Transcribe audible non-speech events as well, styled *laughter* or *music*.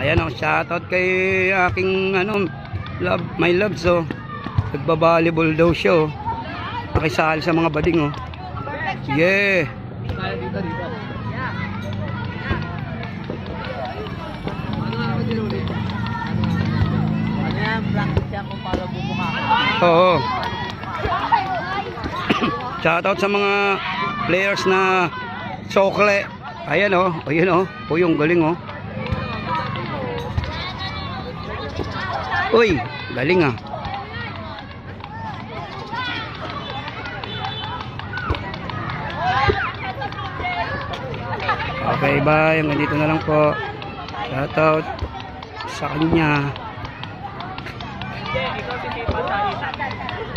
Ayan oh, shoutout kay aking ano, love, my love so. Nagba-volleyball daw siya oh. Nakisali sa mga bading oh. Yeah. Oo. *coughs* Shoutout sa mga players na sokle. Ayan oh, ayan oh. O yung galing oh. Uy, galing ah. Okay, bye. Hanggang dito na lang po. Shoutout sa kanya. Hindi, ikaw si Tipa Salita.